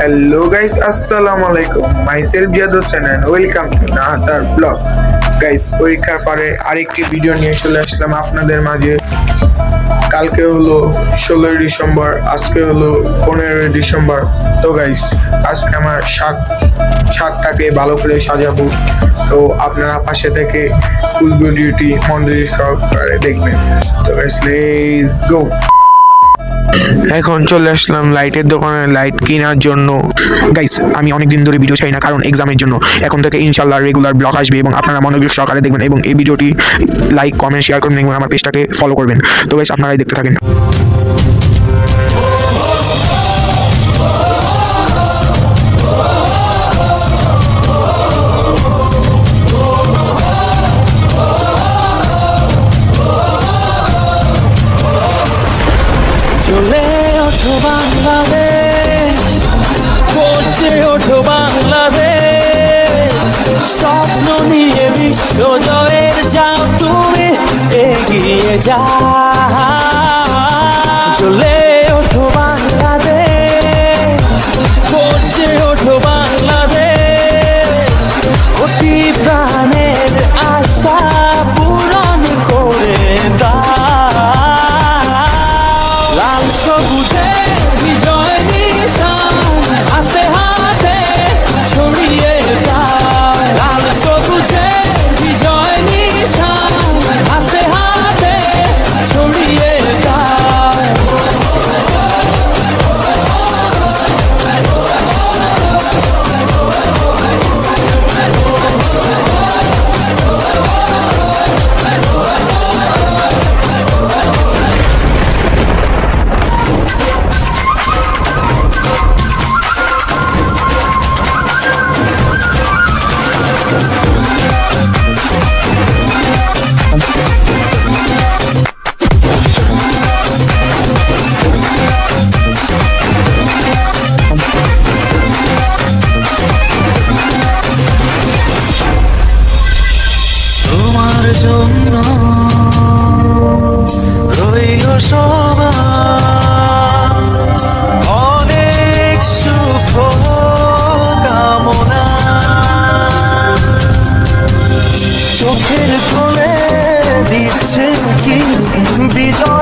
Hello guys আসসালামু আলাইকুম myself Ziyad Hossain and welcome to Nahatar blog guys পরীক্ষার পরে আরেকটি ভিডিও নিয়ে চলে আসলাম আপনাদের মাঝে। কালকে হলো ষোলোই ডিসেম্বর, আজকে হলো পনেরোই ডিসেম্বর। তো গাইস আজকে আমার শার্ট শার্টটাকে ভালো করে সাজাবো। তো আপনারা পাশে থেকে ফুল ভিডিওটি মন্দির সহকারে দেখবেন। তো গাইস লেটস গো এখন চলে আসলাম লাইটের দোকানে, লাইট কেনার জন্য। গাইস আমি অনেক দিন ধরে ভিডিও চাই না, কারণ এক্সামের জন্য। এখন থেকে ইনশাল্লাহ রেগুলার ব্লগ আসবে এবং আপনারা মনোযোগ সহকারে দেখবেন এবং এই ভিডিওটি লাইক কমেন্ট শেয়ার করবেন এবং আমার পেজটাকে ফলো করবেন। তো গাইস আপনারাই দেখতে থাকেন। চলে ওঠো বাংলাদেশ, করছে ওঠো বাংলাদেশ। স্বপ্ন নিয়ে বিশ্ব জয়ের যাও তুমি, এগিয়ে যা চলে ওঠো বাংলাদেশ, করছে অনেক সুখ কামনা। চোখের কোলে দিচ্ছে কি বিজয়ের